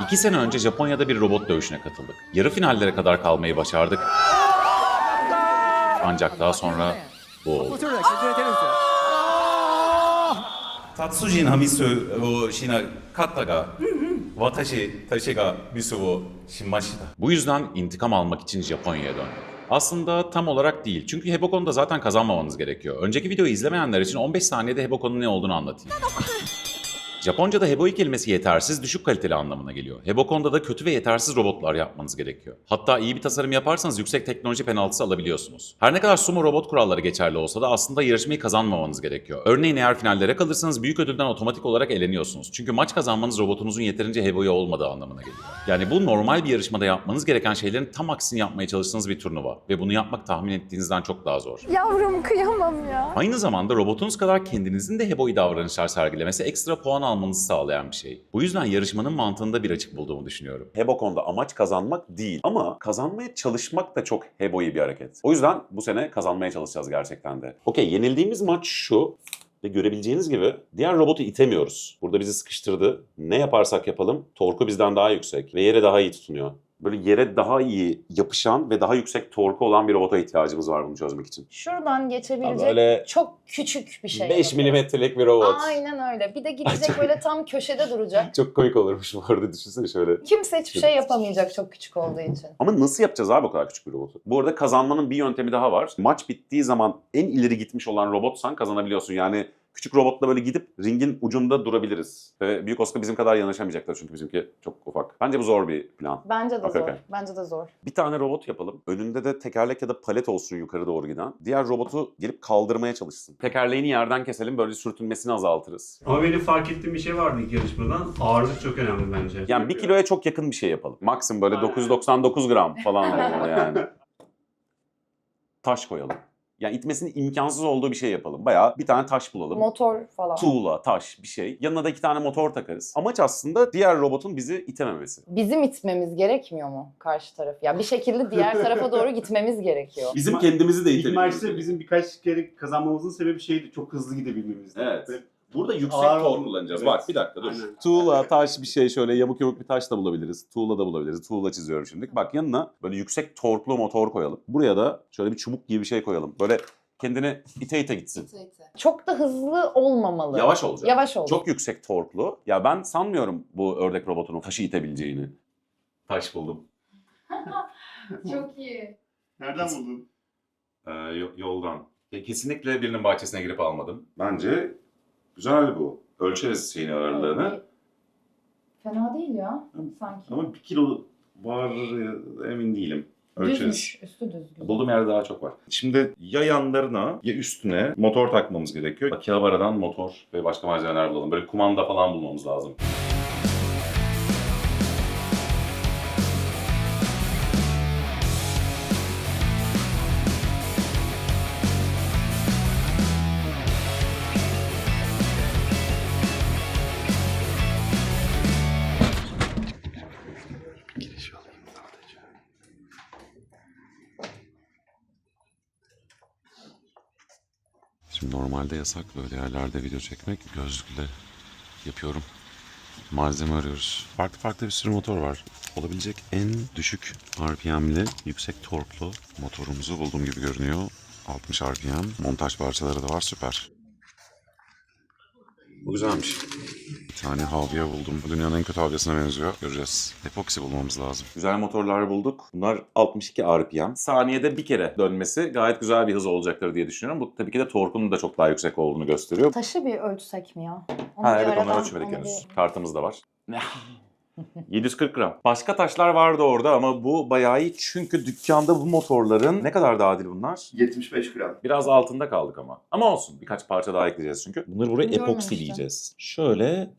İki sene önce Japonya'da bir robot dövüşüne katıldık. Yarı finallere kadar kalmayı başardık. Ancak daha sonra bu oldu. Tatsujin ha misu wo shina katta ga watashi tashi ga misu wo shimashita. Bu yüzden intikam almak için Japonya'ya döndüm. Aslında tam olarak değil. Çünkü Hebokon'da zaten kazanmamanız gerekiyor. Önceki videoyu izlemeyenler için 15 saniyede Hebokon'un ne olduğunu anlatayım. Japonca'da heboi kelimesi yetersiz, düşük kaliteli anlamına geliyor. Hebokon'da da kötü ve yetersiz robotlar yapmanız gerekiyor. Hatta iyi bir tasarım yaparsanız yüksek teknoloji penaltısı alabiliyorsunuz. Her ne kadar sumo robot kuralları geçerli olsa da aslında yarışmayı kazanmamanız gerekiyor. Örneğin eğer finallere kalırsanız büyük ödülden otomatik olarak eleniyorsunuz. Çünkü maç kazanmanız robotunuzun yeterince heboi olmadığı anlamına geliyor. Yani bu normal bir yarışmada yapmanız gereken şeylerin tam aksini yapmaya çalıştığınız bir turnuva. Ve bunu yapmak tahmin ettiğinizden çok daha zor. Yavrum kıyamam ya. Aynı zamanda robotunuz kadar kendinizin de heboi davranışlar sergilemesi ekstra puan almanızı sağlayan bir şey. Bu yüzden yarışmanın mantığında bir açık bulduğumu düşünüyorum. Hebokon'da amaç kazanmak değil ama kazanmaya çalışmak da çok heboi bir hareket. O yüzden bu sene kazanmaya çalışacağız gerçekten de. Okey yenildiğimiz maç şu. Ve görebileceğiniz gibi diğer robotu itemiyoruz. Burada bizi sıkıştırdı. Ne yaparsak yapalım torku bizden daha yüksek ve yere daha iyi tutunuyor. Böyle yere daha iyi yapışan ve daha yüksek torku olan bir robota ihtiyacımız var bunu çözmek için. Şuradan geçebilecek Böyle çok küçük bir şey. 5 yapacağız. milimetrelik bir robot. Aynen öyle. Bir de gidecek böyle tam köşede duracak. Çok komik olurmuş bu arada düşünsene şöyle. Kimse hiçbir şey yapamayacak çok küçük olduğu için. Ama nasıl yapacağız abi o kadar küçük bir robotu? Bu arada kazanmanın bir yöntemi daha var. Maç bittiği zaman en ileri gitmiş olan robotsan kazanabiliyorsun. Yani küçük robotla böyle gidip ringin ucunda durabiliriz. Ve Büyük Oscar bizim kadar yanaşamayacaklar çünkü bizimki çok ufak. Bence bu zor bir plan. Bence de Okey, zor. okey. Bence de zor. Bir tane robot yapalım. Önünde de tekerlek ya da palet olsun yukarı doğru giden. Diğer robotu gelip kaldırmaya çalışsın. Tekerleğini yerden keselim böyle sürtünmesini azaltırız. Ama benim fark ettiğim bir şey vardı ilk yarışmadan. Ağırlık çok önemli bence. Yani bir kiloya çok yakın bir şey yapalım. Maksimum böyle Aynen. 999 gram falan olmalı yani. Taş koyalım. Yani itmesinin imkansız olduğu bir şey yapalım. Bayağı bir tane taş bulalım. Motor falan. Tuğla, taş bir şey. Yanına da iki tane motor takarız. Amaç aslında diğer robotun bizi itememesi. Bizim itmemiz gerekmiyor mu karşı taraf? Ya bir şekilde diğer tarafa doğru gitmemiz gerekiyor. Bizim kendimizi de İlk maçta bizim birkaç kere kazanmamızın sebebi şeydi. Çok hızlı gidebilmemizdi. Evet. Ve Burada yüksek Ağır tork oldu. kullanacağız. Evet. Bak bir dakika dur. Aynen. Tuğla, taş bir şey şöyle yamuk yamuk bir taş da bulabiliriz. Tuğla da bulabiliriz. Tuğla çiziyorum şimdi. Bak yanına böyle yüksek torklu motor koyalım. Buraya da şöyle bir çubuk gibi bir şey koyalım. Böyle kendini ite ite gitsin. Çok da hızlı olmamalı. Yavaş olacak. Yavaş olacak. Çok yüksek torklu. Ya ben sanmıyorum bu ördek robotunun taşı itebileceğini. Taş buldum. Çok iyi. Nereden buldun? Ee, yoldan. kesinlikle birinin bahçesine girip almadım. Bence güzel bu. Ölçeriz şeyin ağırlığını. Fena değil ya sanki. Ama bir kilo var emin değilim. Düzmüş. Üstü düzgün. Bulduğum yerde daha çok var. Şimdi ya yanlarına ya üstüne motor takmamız gerekiyor. Akihabara'dan motor ve başka malzemeler bulalım. Böyle kumanda falan bulmamız lazım. Şimdi normalde yasak böyle yerlerde video çekmek. Gözlükle yapıyorum. Malzeme arıyoruz. Farklı farklı bir sürü motor var. Olabilecek en düşük RPM'li, yüksek torklu motorumuzu bulduğum gibi görünüyor. 60 RPM. Montaj parçaları da var süper. Bu güzelmiş. Bir tane havya buldum. Bu dünyanın en kötü havyasına benziyor. Göreceğiz. Epoksi bulmamız lazım. Güzel motorlar bulduk. Bunlar 62 RPM. Saniyede bir kere dönmesi gayet güzel bir hız olacaktır diye düşünüyorum. Bu tabii ki de torkunun da çok daha yüksek olduğunu gösteriyor. Taşı bir ölçsek mi ya? Onu Ha bir evet onu aradan- ölçmedik onu henüz. bir- Kartımız da var. 740 gram. Başka taşlar vardı orada ama bu bayağı iyi çünkü dükkanda bu motorların ne kadar daha adil bunlar? 75 gram. Biraz altında kaldık ama. Ama olsun birkaç parça daha ekleyeceğiz çünkü. Bunları buraya Görmemiştim. epoksileyeceğiz. Şöyle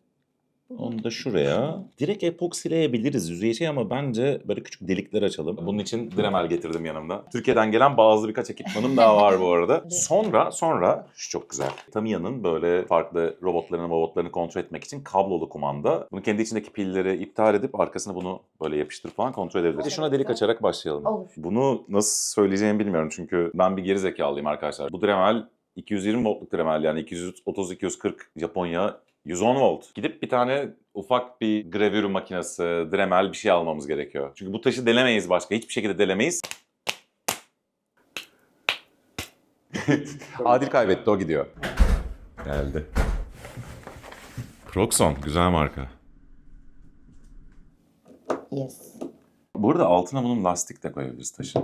onu da şuraya. Direkt epoksileyebiliriz yüzeyi şey ama bence böyle küçük delikler açalım. Bunun için Dremel getirdim yanımda. Türkiye'den gelen bazı birkaç ekipmanım daha var bu arada. Sonra sonra şu çok güzel. Tamiya'nın böyle farklı robotlarını robotlarını kontrol etmek için kablolu kumanda. Bunu kendi içindeki pilleri iptal edip arkasına bunu böyle yapıştırıp falan kontrol edebiliriz. Şuna delik açarak başlayalım. Olur. Bunu nasıl söyleyeceğimi bilmiyorum çünkü ben bir geri zekalıyım arkadaşlar. Bu Dremel 220 voltluk Dremel yani 230-240 Japonya 110 volt. Gidip bir tane ufak bir gravür makinesi, Dremel bir şey almamız gerekiyor. Çünkü bu taşı delemeyiz başka. Hiçbir şekilde delemeyiz. Adil kaybetti o gidiyor. Geldi. Proxon güzel marka. Yes. Burada altına bunun lastik de koyabiliriz taşı.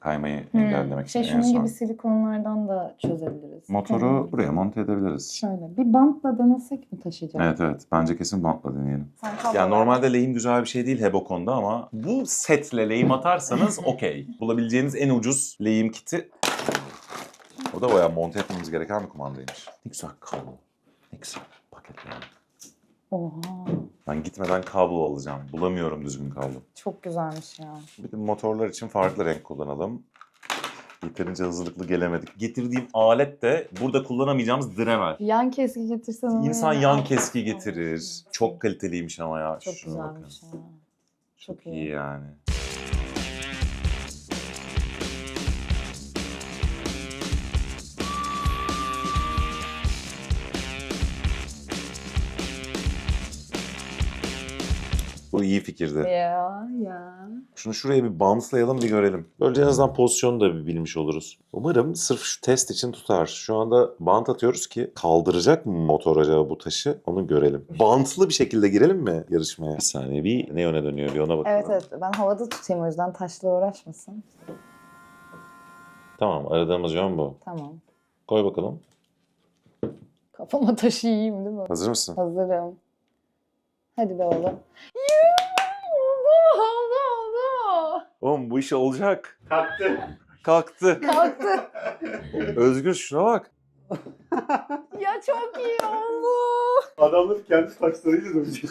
Kaymayı engellemek için Şey en şunun son. gibi silikonlardan da çözebiliriz. Motoru Tamam. buraya monte edebiliriz. Şöyle bir bantla denesek mi taşıyacağız? Evet evet. Bence kesin bantla deneyelim. Sen Ya normalde lehim güzel bir şey değil Hebokon'da ama bu setle lehim atarsanız okey. Bulabileceğiniz en ucuz lehim kiti. O da bayağı monte etmemiz gereken bir kumandaymış. Ne güzel kablo. Ne güzel paketler. Oha. Ben gitmeden kablo alacağım. Bulamıyorum düzgün kablo. Çok güzelmiş ya. Bir de motorlar için farklı renk kullanalım. Yeterince hazırlıklı gelemedik. Getirdiğim alet de burada kullanamayacağımız Dremel. Yan keski getirsen onu İnsan ya. yan keski getirir. Çok kaliteliymiş ama ya. Çok Şuna bakın. güzelmiş ya. Çok iyi. iyi yani. Bu iyi fikirdi. Ya ya. Şunu şuraya bir bantlayalım bir görelim. Böylece en azından pozisyonu da bir bilmiş oluruz. Umarım sırf şu test için tutar. Şu anda bant atıyoruz ki kaldıracak mı motor acaba bu taşı onu görelim. Bantlı bir şekilde girelim mi yarışmaya? Bir saniye bir ne yöne dönüyor bir ona bakalım. Evet evet ben havada tutayım o yüzden taşla uğraşmasın. Tamam aradığımız yön bu. Tamam. Koy bakalım. Kafama taşıyayım değil mi? Hazır mısın? Hazırım. Hadi be oğlum. Oldu oldu oldu. Oğlum bu iş olacak. Kalktı. Kalktı. Kalktı. Özgür şuna bak. ya çok iyi oldu. Adamlar kendi saçlarıyla dövecek.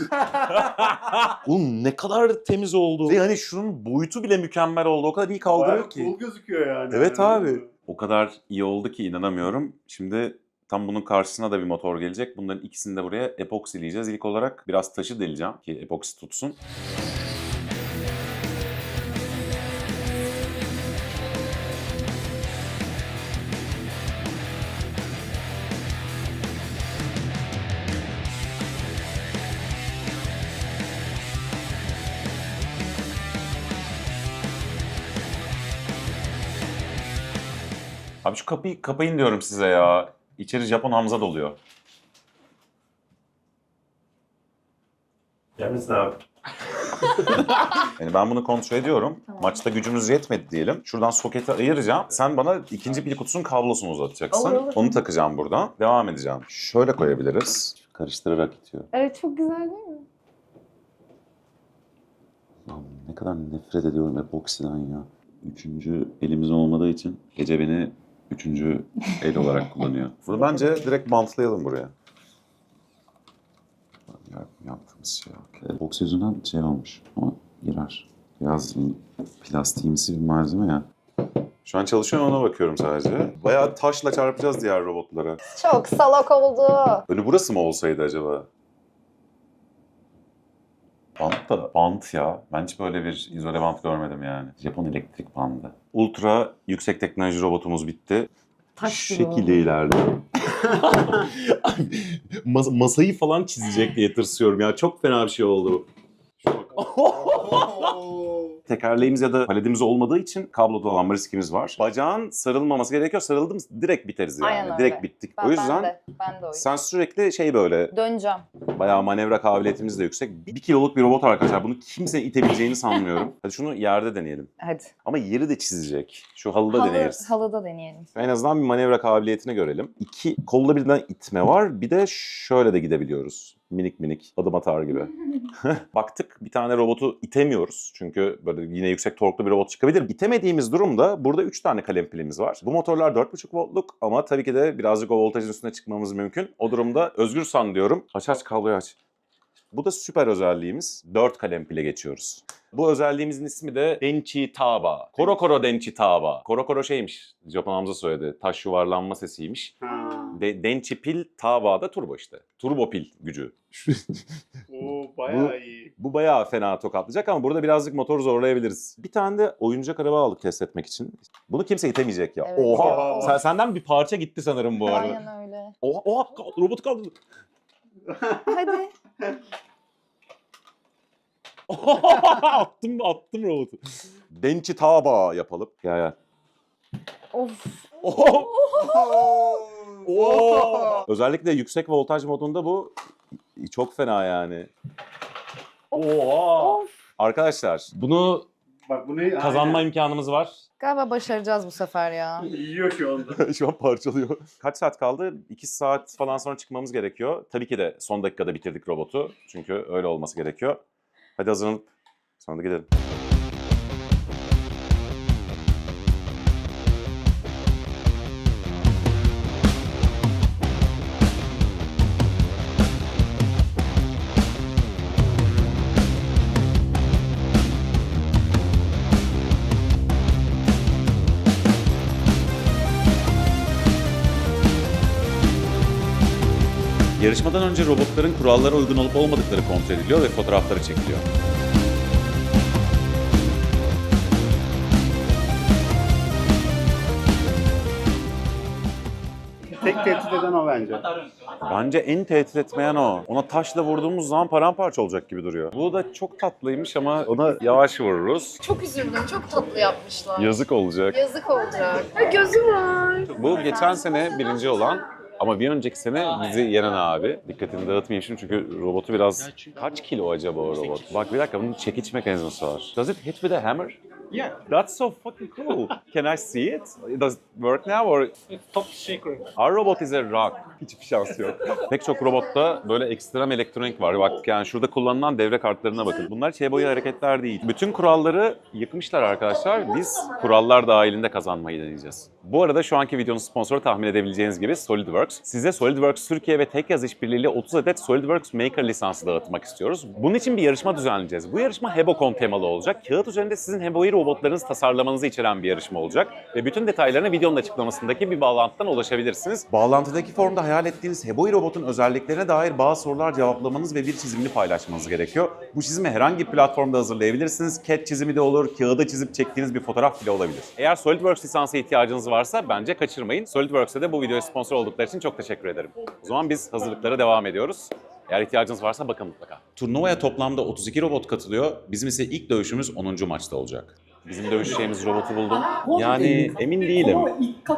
Oğlum ne kadar temiz oldu. Ve hani şunun boyutu bile mükemmel oldu. O kadar iyi kaldırıyor Bayağı ki. cool gözüküyor yani. Evet Yani. abi. O kadar iyi oldu ki inanamıyorum. Şimdi tam bunun karşısına da bir motor gelecek. Bunların ikisini de buraya epoksileyeceğiz. İlk olarak biraz taşı deleceğim ki epoksi tutsun. Abi şu kapıyı kapayın diyorum size ya. İçeri Japon Hamza doluyor. Gelmesin abi. Yani ben bunu kontrol ediyorum. Tamam. Maçta gücümüz yetmedi diyelim. Şuradan soketi ayıracağım. Sen bana ikinci pil kutusunun kablosunu uzatacaksın. Olur, olur. Onu takacağım buradan. Devam edeceğim. Şöyle koyabiliriz. Karıştırarak itiyor. Evet çok güzel değil mi? Lan ne kadar nefret ediyorum epoksiden ya. Üçüncü elimiz olmadığı için gece beni üçüncü el olarak kullanıyor. Bunu bence direkt bantlayalım buraya. Ya, yaptığımız şey yok. Epoksi yüzünden şey olmuş ama girer. Biraz plastiğimsi bir malzeme ya. Şu an çalışıyor mu ona bakıyorum sadece. Bayağı taşla çarpacağız diğer robotlara. Çok salak oldu. Önü burası mı olsaydı acaba? Bant da bant ya. Ben hiç böyle bir izole bant görmedim yani. Japon elektrik bandı. Ultra yüksek teknoloji robotumuz bitti. Taş Şu gibi şekilde ilerliyor. Mas- masayı falan çizecek diye tırsıyorum ya. Çok fena bir şey oldu. Tekerleğimiz ya da paletimiz olmadığı için kablo dolanma riskimiz var. Bacağın sarılmaması gerekiyor. Sarıldım direkt biteriz yani. Aynen öyle. direkt bittik. Ben, o yüzden ben de, ben de o. sen sürekli şey böyle Döneceğim. bayağı manevra kabiliyetimiz de yüksek. Bir kiloluk bir robot arkadaşlar. Bunu kimsenin itebileceğini sanmıyorum. Hadi şunu yerde deneyelim. Hadi. Ama yeri de çizecek. Şu halıda Halı, deneriz. halıda deneyelim. En azından bir manevra kabiliyetini görelim. İki kolda birden itme var. Bir de şöyle de gidebiliyoruz. Minik minik adım atar gibi. Baktık bir tane robotu itemiyoruz. Çünkü böyle yine yüksek torklu bir robot çıkabilir. İtemediğimiz durumda burada 3 tane kalem pilimiz var. Bu motorlar 4,5 voltluk ama tabii ki de birazcık o voltajın üstüne çıkmamız mümkün. O durumda özgür san diyorum. Aç aç kabloyu aç. Bu da süper özelliğimiz. 4 kalem pile geçiyoruz. Bu özelliğimizin ismi de Denchi Taba. Koro Koro Denchi Taba. Koro Koro şeymiş. Japon Hamza söyledi. Taş yuvarlanma sesiymiş. De, Denchi pil Taba da turbo işte. Turbo pil gücü. Oo bayağı iyi. Bu bayağı fena tokatlayacak ama burada birazcık motor zorlayabiliriz. Bir tane de oyuncak araba aldık test etmek için. Bunu kimse itemeyecek ya. Evet Oha! ya. Sen, senden bir parça gitti sanırım bu arada. Aynen öyle. Oha, oha robot kaldı. Hadi. attım attım robotu. Dençi taba yapalım. Gel gel. Of. Oho! Oo! Özellikle yüksek voltaj modunda bu çok fena yani. Oha! Of. Arkadaşlar bunu Bak bu ne? kazanma imkanımız var. Galiba başaracağız bu sefer ya. Yiyor şu anda. Şu an parçalıyor. Kaç saat kaldı? 2 saat falan sonra çıkmamız gerekiyor. Tabii ki de son dakikada bitirdik robotu. Çünkü öyle olması gerekiyor. Hadi hazırlanıp sonra da gidelim. Yarışmadan önce robotların kurallara uygun olup olmadıkları kontrol ediliyor ve fotoğrafları çekiliyor. Tek tehdit eden o bence. Bence en tehdit etmeyen o. Ona taşla vurduğumuz zaman paramparça olacak gibi duruyor. Bu da çok tatlıymış ama ona yavaş vururuz. Çok üzüldüm. Çok tatlı yapmışlar. Yazık olacak. Yazık olacak. Ha, gözü var. Bu geçen sene birinci olan ama bir önceki sene bizi yenen abi. Dikkatini dağıtmayayım şimdi çünkü robotu biraz... Kaç kilo acaba o robot? Bak bir dakika bunun çekiç mekanizması var. Does it hit with a hammer? Yeah, That's so fucking cool. Can I see it? Does it work now or it's top secret. Our robot is a rock. Hiçbir şansı yok. Pek çok robotta böyle ekstrem elektronik var. Bak yani şurada kullanılan devre kartlarına bakın. Bunlar şey boyu hareketler değil. Bütün kuralları yıkmışlar arkadaşlar. Biz kurallar dahilinde kazanmayı deneyeceğiz. Bu arada şu anki videonun sponsoru tahmin edebileceğiniz gibi SolidWorks. Size SolidWorks Türkiye ve tek yaz işbirliğiyle 30 adet SolidWorks Maker lisansı dağıtmak istiyoruz. Bunun için bir yarışma düzenleyeceğiz. Bu yarışma Hebocon temalı olacak. Kağıt üzerinde sizin Hebo'yu robotlarınızı tasarlamanızı içeren bir yarışma olacak. Ve bütün detaylarına videonun açıklamasındaki bir bağlantıdan ulaşabilirsiniz. Bağlantıdaki formda hayal ettiğiniz Heboi robotun özelliklerine dair bazı sorular cevaplamanız ve bir çizimini paylaşmanız gerekiyor. Bu çizimi herhangi bir platformda hazırlayabilirsiniz. CAD çizimi de olur, kağıda çizip çektiğiniz bir fotoğraf bile olabilir. Eğer SolidWorks lisansa ihtiyacınız varsa bence kaçırmayın. SolidWorks'e de bu videoya sponsor oldukları için çok teşekkür ederim. O zaman biz hazırlıklara devam ediyoruz. Eğer ihtiyacınız varsa bakın mutlaka. Turnuvaya toplamda 32 robot katılıyor. Bizim ise ilk dövüşümüz 10. maçta olacak. Bizim dövüşeceğimiz robotu buldum. Yani emin değilim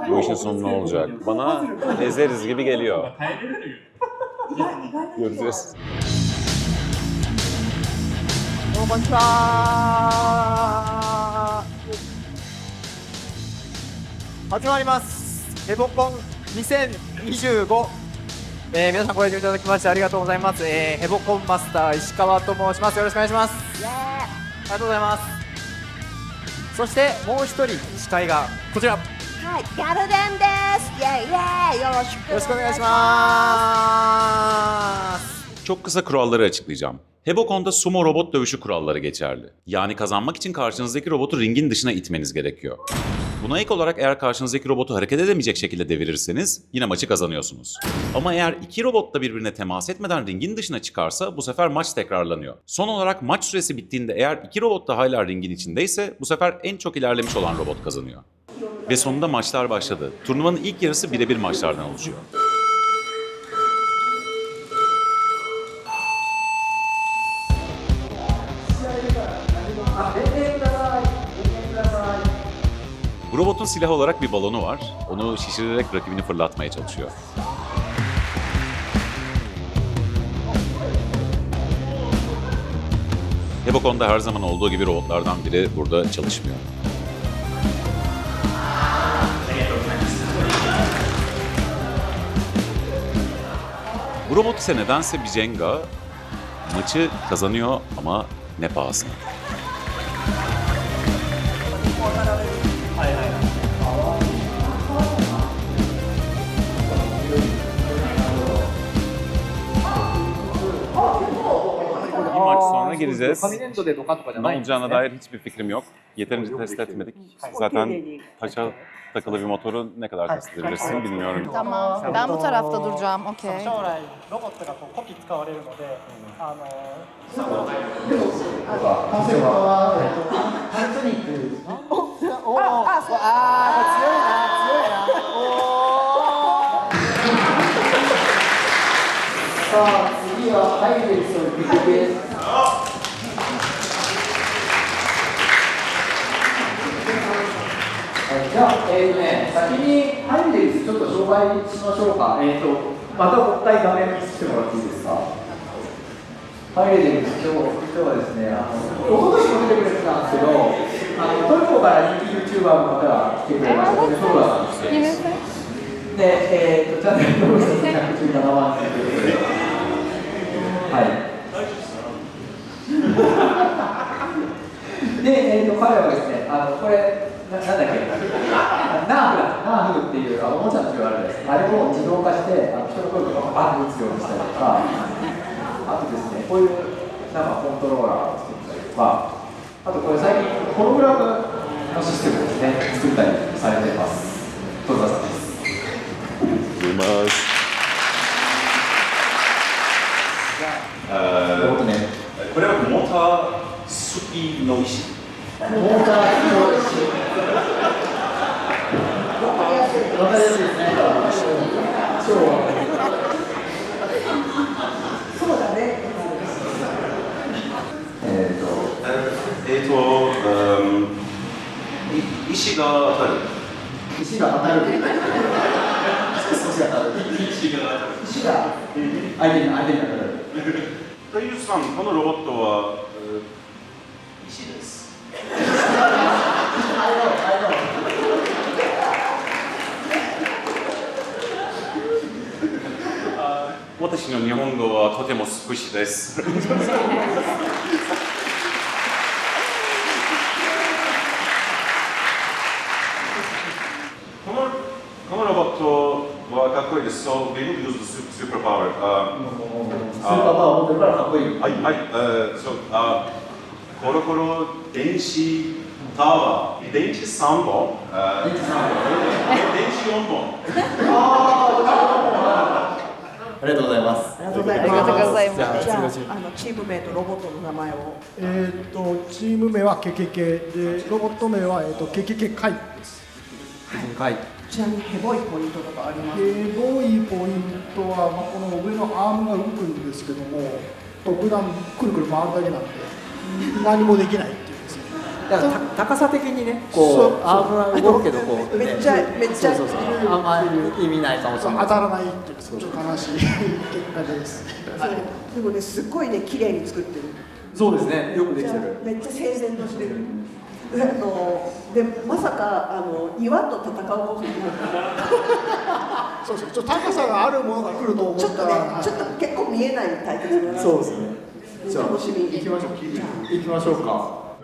bu işin sonu ne olacak. Bana ezeriz gibi geliyor. Göreceğiz. こんにちは始まりますヘボコン2025、えー、皆さんご来場いただきましてありがとうございます、えー、ヘボコンマスター石川と申しますよろしくお願いしますありがとうございます そしてもう一人司会がこちらよはい、ギャルデンです。イェイイェイよろしくろしくお願いします。 Çok kısa kuralları açıklayacağım. Hebocon'da sumo robot dövüşü kuralları geçerli. Yani kazanmak için karşınızdaki robotu ringin dışına itmeniz gerekiyor. Buna ek olarak eğer karşınızdaki robotu hareket edemeyecek şekilde devirirseniz yine maçı kazanıyorsunuz. Ama eğer iki robot da birbirine temas etmeden ringin dışına çıkarsa bu sefer maç tekrarlanıyor. Son olarak maç süresi bittiğinde eğer iki robot da hala ringin içindeyse bu sefer en çok ilerlemiş olan robot kazanıyor. Ve sonunda maçlar başladı. Turnuvanın ilk yarısı birebir maçlardan oluşuyor. Robotun silah olarak bir balonu var. Onu şişirerek rakibini fırlatmaya çalışıyor. Hebocon'da her zaman olduğu gibi robotlardan biri burada çalışmıyor. Bu robot ise nedense bir Jenga maçı kazanıyor ama ne pahasına. gireceğiz. 紙粘土でとかとかじゃ Ne ないんですね olacağına dair hiçbir fikrim yok. Yeterince test etmedik. Zaten taşa takılı bir motoru ne kadar test edebilirsin bilmiyorum. Tamam. Ben bu tarafta duracağım. Okey. 将来ロボットがこうコピ使われるので、あのコンセプトは、えっと、パナソニックおおああ強いな強いなおさあ次はハイレクスのビッグベー じゃあ、えーとね、先にハイレクスちょっと紹介しましょうか。えーと、またもう一回画面見せてもらっていいですか？ハイレクス、今日今日はですね、あの、おととしも出てくれてたんですけど、あのトルコから人気 YouTuber の方が来てくれました。で、そうだでえーと、チャンネル登録者117万人ということで、はい。で、えーと、彼はですね、あの、これ、ななんだっけ、ナーフだ、ナーフっていうあのおもちゃの銃あるんです。あれを自動化して、あの人の声とかバンと打つようにしたりとか、あとですね、こういうなんかコントローラーを作ったりとか、あとこれ最近、ホログラムのシステムですね、作ったりされてます。戸田さんです。います。こ、れはモーター好きの石。モーターの石。わかりやすいですね。超わかりやすい。そうだね。えっと、えっと、うんい石が当たる。石が当たる。石が当たる。石が石が相手に相手に当たる。というさん、このロボットは、えー石です。私の日本語はとても少しです。このこのロボットはかっこいいです。So we will use the su- superpower. Uh, スーパーパワー持ってるからかっこいい。はい、はい、えー、そう、あ、コロコロ電子タワー、電池3本、あ電池三本電池4本。ありがとうございます。ありがとうございありがとうございますじゃああのチーム名とロボットの名前をえー、とチーム名はケケケでロボット名は、えー、とケケケカイです。はい。ちなみにヘボいポイントとかあります？でボいポイントは、まあ、この上のアームが動くんですけども特段くるくる回るだけなんで何もできないっていうですね。だからた高さ的にね、こうアームは動くけどこう、めっちゃめっちゃそうそうそう。あんまり意味ないかもしれない。当たらないっていうちょっと悲しい結果です。でもねすっごいね綺麗に作ってるそうですね。よくできてる。めっちゃ整然としてるあのでまさかあの岩と戦うことになるそうそう。ちょっと高さがあるものが来ると思ちょっとったら、ねちょっと結構見えない対決だなそうですね。じゃあ楽しみ行きましょう。行きましょうか。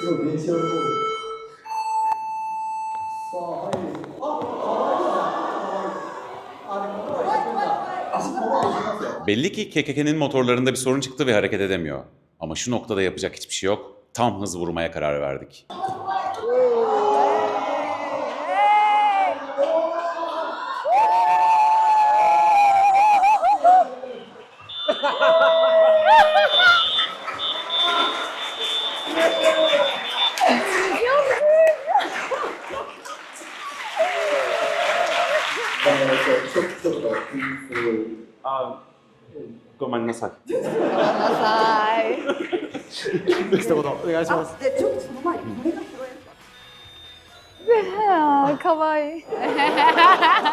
すごい電車のあ、はい。Belli ki KKK'nin motorlarında bir sorun çıktı ve hareket edemiyor. Ama şu noktada yapacak hiçbir şey yok. tam hız vurmaya karar verdik. çok çok 一言お願いします。でちょっとその前にこれが拾えあーかわいい。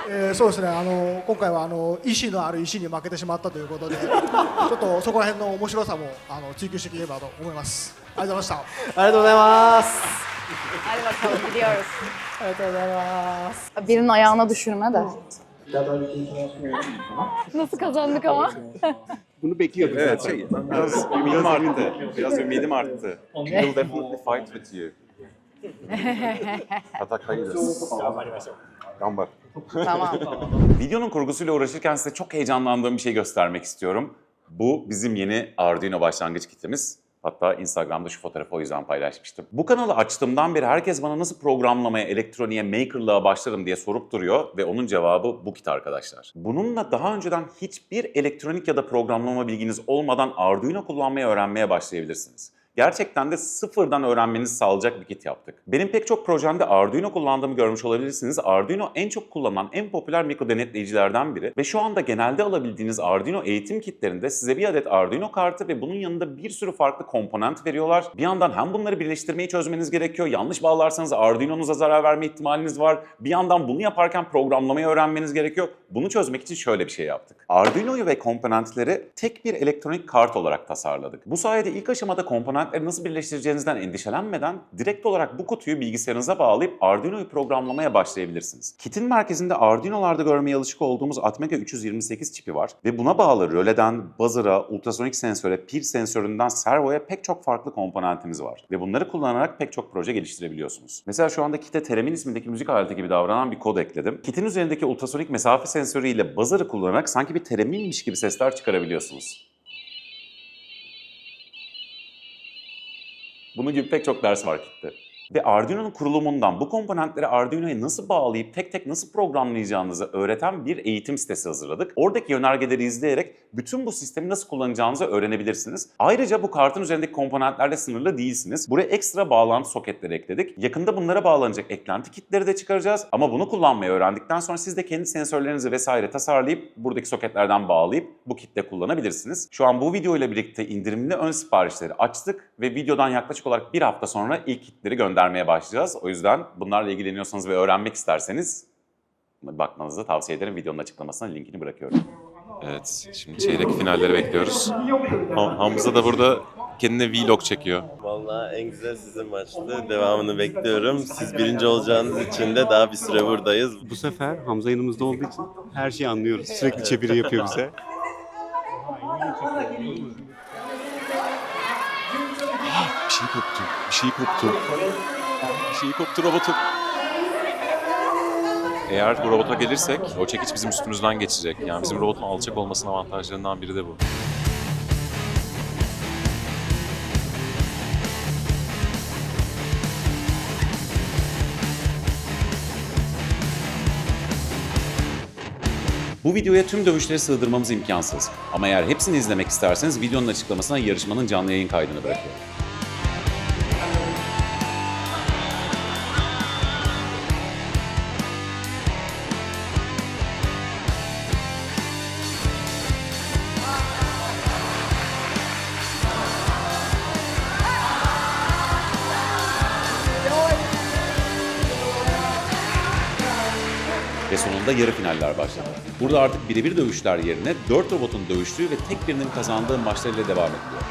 えーそうですね。あの今回はあの意志のある石に負けてしまったということで、ちょっとそこら辺の面白さもあの追求していければと思います。ありがとうございました。ありがとうございます。ありがとう。gidiyoruz. ありがとうございます。Birinin ayağına düşürme de. Nasıl kazandık ama? Bunu bekliyorduk Evet, şey, biraz ümidim arttı. Biraz ümidim arttı. We will definitely fight with you. Atakayız. Gambar. tamam. Videonun kurgusuyla uğraşırken size çok heyecanlandığım bir şey göstermek istiyorum. Bu bizim yeni Arduino başlangıç kitimiz. Hatta Instagram'da şu fotoğrafı o yüzden paylaşmıştım. Bu kanalı açtığımdan beri herkes bana nasıl programlamaya, elektroniğe, makerlığa başlarım diye sorup duruyor ve onun cevabı bu kit arkadaşlar. Bununla daha önceden hiçbir elektronik ya da programlama bilginiz olmadan Arduino kullanmayı öğrenmeye başlayabilirsiniz. Gerçekten de sıfırdan öğrenmenizi sağlayacak bir kit yaptık. Benim pek çok projemde Arduino kullandığımı görmüş olabilirsiniz. Arduino en çok kullanılan, en popüler mikro denetleyicilerden biri ve şu anda genelde alabildiğiniz Arduino eğitim kitlerinde size bir adet Arduino kartı ve bunun yanında bir sürü farklı komponent veriyorlar. Bir yandan hem bunları birleştirmeyi çözmeniz gerekiyor. Yanlış bağlarsanız Arduino'nuza zarar verme ihtimaliniz var. Bir yandan bunu yaparken programlamayı öğrenmeniz gerekiyor. Bunu çözmek için şöyle bir şey yaptık. Arduino'yu ve komponentleri tek bir elektronik kart olarak tasarladık. Bu sayede ilk aşamada komponentleri nasıl birleştireceğinizden endişelenmeden direkt olarak bu kutuyu bilgisayarınıza bağlayıp Arduino'yu programlamaya başlayabilirsiniz. Kitin merkezinde Arduino'larda görmeye alışık olduğumuz Atmega 328 çipi var ve buna bağlı röleden buzzer'a, ultrasonik sensöre, pil sensöründen servoya pek çok farklı komponentimiz var. Ve bunları kullanarak pek çok proje geliştirebiliyorsunuz. Mesela şu anda kite Teremin ismindeki müzik aleti gibi davranan bir kod ekledim. Kitin üzerindeki ultrasonik mesafe sensörü ile buzzer'ı kullanarak sanki bir tereminmiş gibi sesler çıkarabiliyorsunuz. Bunun gibi pek çok ders var kitte. Ve Arduino'nun kurulumundan bu komponentleri Arduino'ya nasıl bağlayıp tek tek nasıl programlayacağınızı öğreten bir eğitim sitesi hazırladık. Oradaki yönergeleri izleyerek bütün bu sistemi nasıl kullanacağınızı öğrenebilirsiniz. Ayrıca bu kartın üzerindeki komponentlerle sınırlı değilsiniz. Buraya ekstra bağlantı soketleri ekledik. Yakında bunlara bağlanacak eklenti kitleri de çıkaracağız. Ama bunu kullanmayı öğrendikten sonra siz de kendi sensörlerinizi vesaire tasarlayıp buradaki soketlerden bağlayıp bu kitle kullanabilirsiniz. Şu an bu video ile birlikte indirimli ön siparişleri açtık ve videodan yaklaşık olarak bir hafta sonra ilk kitleri göndermeye başlayacağız. O yüzden bunlarla ilgileniyorsanız ve öğrenmek isterseniz bakmanızı tavsiye ederim. Videonun açıklamasına linkini bırakıyorum. Evet, şimdi çeyrek finalleri bekliyoruz. Hamza da burada kendine vlog çekiyor. Vallahi en güzel sizin maçtı. Devamını bekliyorum. Siz birinci olacağınız için de daha bir süre buradayız. Bu sefer Hamza yanımızda olduğu için her şeyi anlıyoruz. Sürekli çeviri yapıyor bize. Bir şey koptu, bir şey koptu. Bir şey koptu robotun. Eğer bu robota gelirsek o çekiç bizim üstümüzden geçecek. Yani bizim robotun alçak olmasının avantajlarından biri de bu. Bu videoya tüm dövüşleri sığdırmamız imkansız. Ama eğer hepsini izlemek isterseniz videonun açıklamasına yarışmanın canlı yayın kaydını bırakıyorum. yarı finaller başladı. Burada artık birebir dövüşler yerine 4 robotun dövüştüğü ve tek birinin kazandığı maçlarıyla devam ediyor.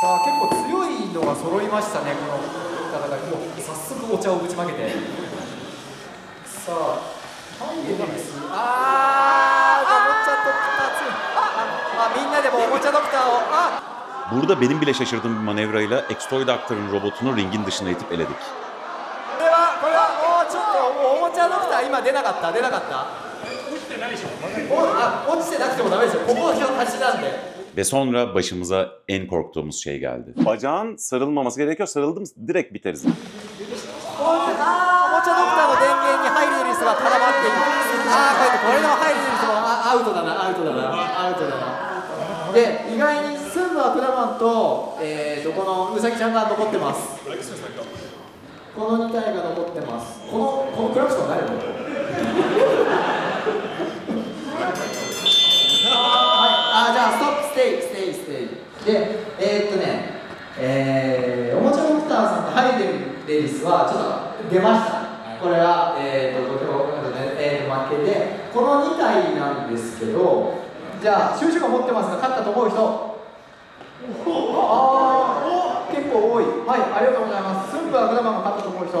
さあ結構強いのが揃いましたねこの方がもう早速お茶をぶちまけて さあエビスあーおもちゃドクター強いああみんなでもおもちゃドクターをあ Burada benim bile şaşırdığım bir manevrayla Extoy Doctor'ın robotunu ringin dışına itip eledik. これはこれはおーちょっとおもちゃドクター今出なかった出なかった落ちてないでしょあ落ちてなくてもダメですよここ端なんで Ve sonra başımıza en korktuğumuz şey geldi. Bacağın sarılmaması gerekiyor. Sarıldım direkt biteriz. あー スが絡まっているああこうやってこれの入るリスもあアウトだなアウトだなアウトだなで意外にスンバークラマンと,、えー、とこのうさぎちゃんが残ってますこの2体が残ってますこのこのクラクション誰のはい、あじゃあストップ。ステイステイステイ。でえー、っとねえー、おもちゃドクターさんのハイデルレディスはちょっと出ました、ですけどじゃあ収集が持ってますが勝ったと思う人。ああ結構多い。はいありがとうございます。スンプはグラマンが勝ったと思う人。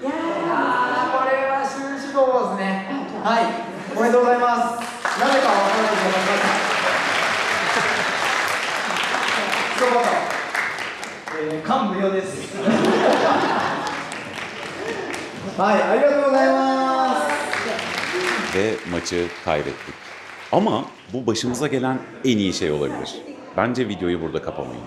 いやーこれは収支号ですね。はいおめでとうございます。なぜかわからないけどえー、感無量です。はい、ありがとうござい。ます。Ve maçı kaybettik. Ama bu başımıza gelen en iyi şey olabilir. Bence videoyu burada kapamayın.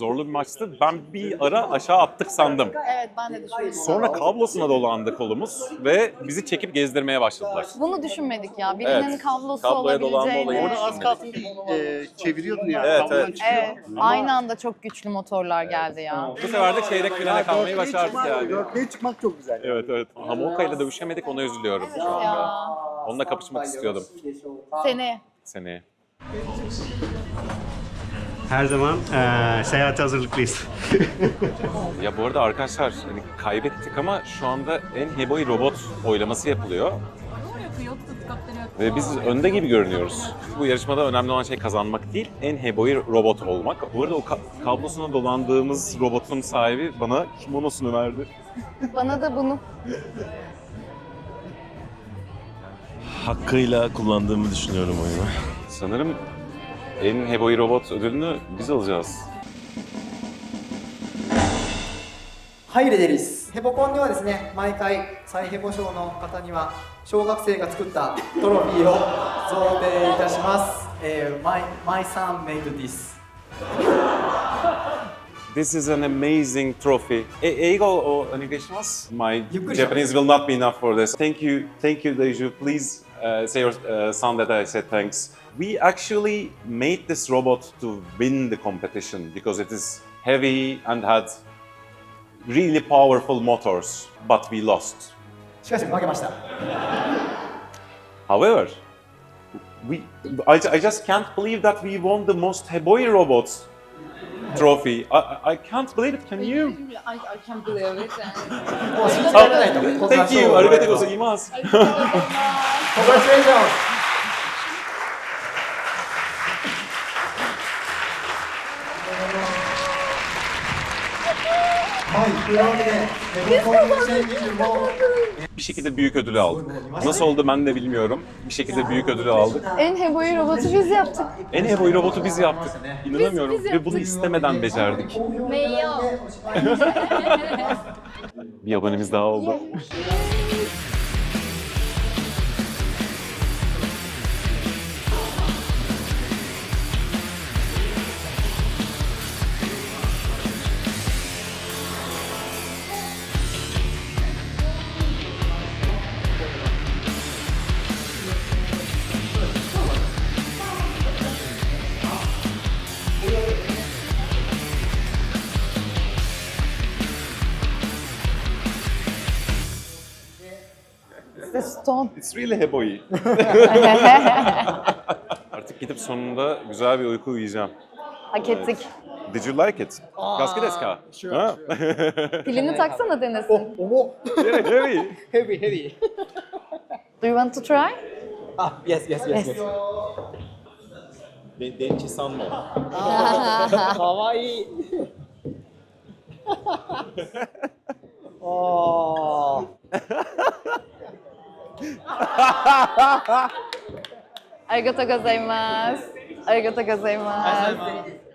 Zorlu bir maçtı. Ben bir ara aşağı attık sandım. evet ben de düşündüm. Sonra kablosuna dolandı kolumuz ve bizi çekip gezdirmeye başladılar. Bunu düşünmedik ya. Birinin Evet. kablosu Kabloya dolanma olabileceğini. olayı. Orada az kalsın e, çeviriyordun ya. Evet, kablodan evet. çıkıyor. Evet. Aynı anda çok güçlü motorlar geldi ya. Bu sefer de çeyrek finale kalmayı başardık yani. Dörtlüğe çıkmak çok güzel. Evet evet. Hamoka ile dövüşemedik ona üzülüyorum şu anda. Ya. Onunla kapışmak istiyordum Seni. seneye. Her zaman e, seyahate hazırlıklıyız. Ya bu arada arkadaşlar hani kaybettik ama şu anda en heboi robot oylaması yapılıyor. Ve biz önde gibi görünüyoruz. Bu yarışmada önemli olan şey kazanmak değil, en heboi robot olmak. Bu arada o ka- kablosuna dolandığımız robotun sahibi bana kimonosunu verdi. Bana da bunu. Hakkıyla kullandığımı düşünüyorum oyunu. Sanırım en heboi robot ödülünü biz alacağız. ハイレデリス。ヘボコンにはですね、毎回再ヘボ賞の方には小学生が作ったトロフィーを贈呈いたします。えー、my my son made this。This is an amazing trophy. E, 英語をお願いします。My Japanese will not be enough for this. Thank you, thank you, Deju. Please uh, say your uh, son that I said thanks. We actually made this robot to win the competition because it is heavy and had really powerful motors, but we lost. しかし負けました。 However, we, I, I just can't believe that we won the most heboi robots trophy. I, I I can't believe it. Can you? もう信じられないと。 Thank you. ありがとうございます。 Congratulations! はい、というわけで、ヘボコン Bir şekilde büyük ödülü aldık. Nasıl oldu ben de bilmiyorum. Bir şekilde büyük ödülü aldık. En heboi robotu biz yaptık. En heboi robotu biz yaptık. İnanamıyorum. Ve bunu istemeden becerdik. Bir abonemiz daha oldu. Stone. It's really heboi. Artık gidip sonunda güzel bir uyku uyuyacağım. Hak ettik. Did you like it? Gasket eska. Sure, Ha? Pilini taksana denesin. Oh, oh, oh. Very heavy. heavy, heavy. Do you want to try? Ah, yes, yes, yes, yes. Den- Denchi Sanmo. Kawaii. Ah, oh. Ah. ありがとうございます。ありがとうございます。